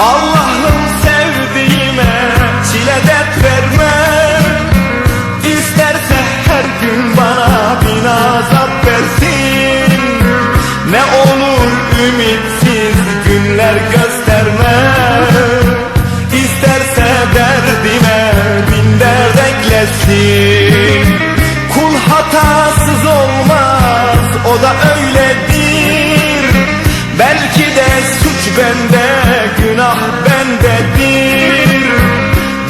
Allah'ım sevdiğime çile dert verme. İsterse her gün bana bin azap versin. Ne olur ümitsiz günler gösterme. İsterse derdime bin dert eklesin bende günah bendedir.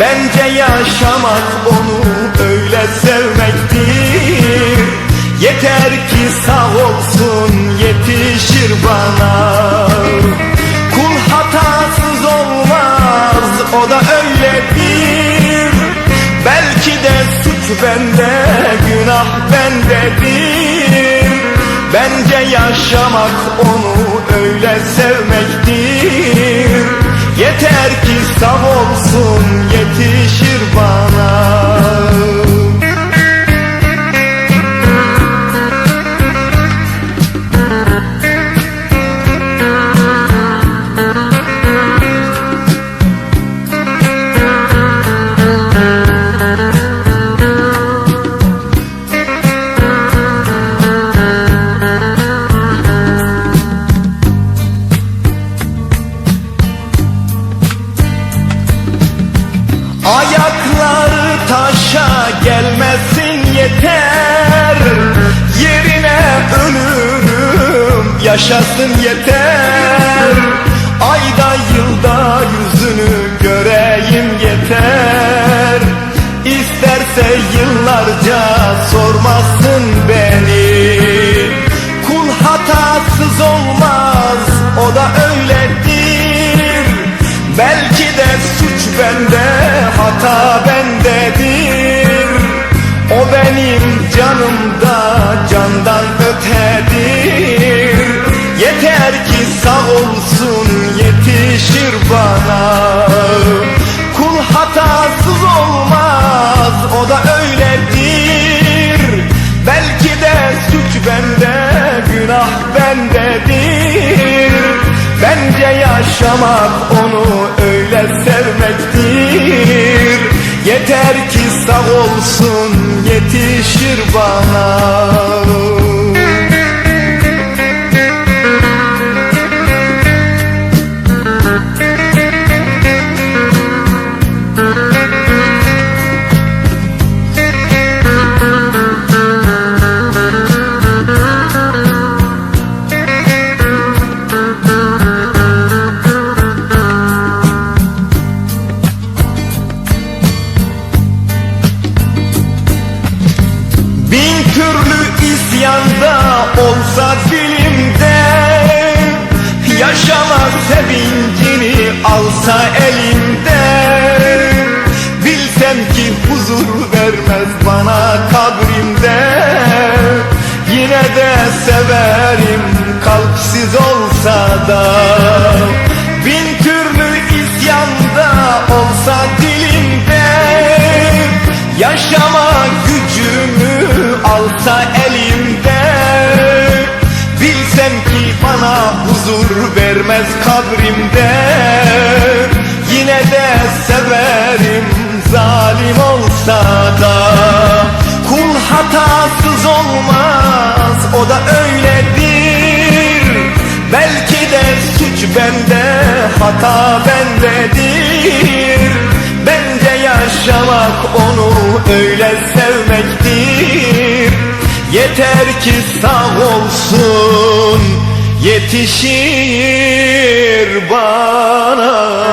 Bence yaşamak onu öyle sevmektir. Yeter ki sağ olsun yetişir bana. Kul hatasız olmaz o da öyledir. Belki de suç bende günah bendedir Bence yaşamak onu öyle sevmektir. Yeter ki sağ olsun Ayakları taşa gelmesin yeter. Yerine ölürüm yaşasın yeter. Ayda de suç bende hata bendedir. O benim canımda candan ötedir. Yeter ki sağ olsun yetişir bana. Kul hatasız olmaz o da öyledir. Belki de suç bende günah bendedir. Bence yaşamak onu sevmektir. Yeter ki sağ olsun yetişir bana huzur vermez bana kabrimde. Yine de severim kalpsiz olsa da. Bin türlü isyanda olsa dilimde. Yaşama gücümü alsa elimde. Bilsem ki bana huzur vermez kabrimde. Yine de severim zalim olsa da Kul hatasız olmaz o da öyledir. Belki de suç bende hata bendedir. Bence yaşamak onu öyle sevmektir. Yeter ki sağ olsun yetişir bana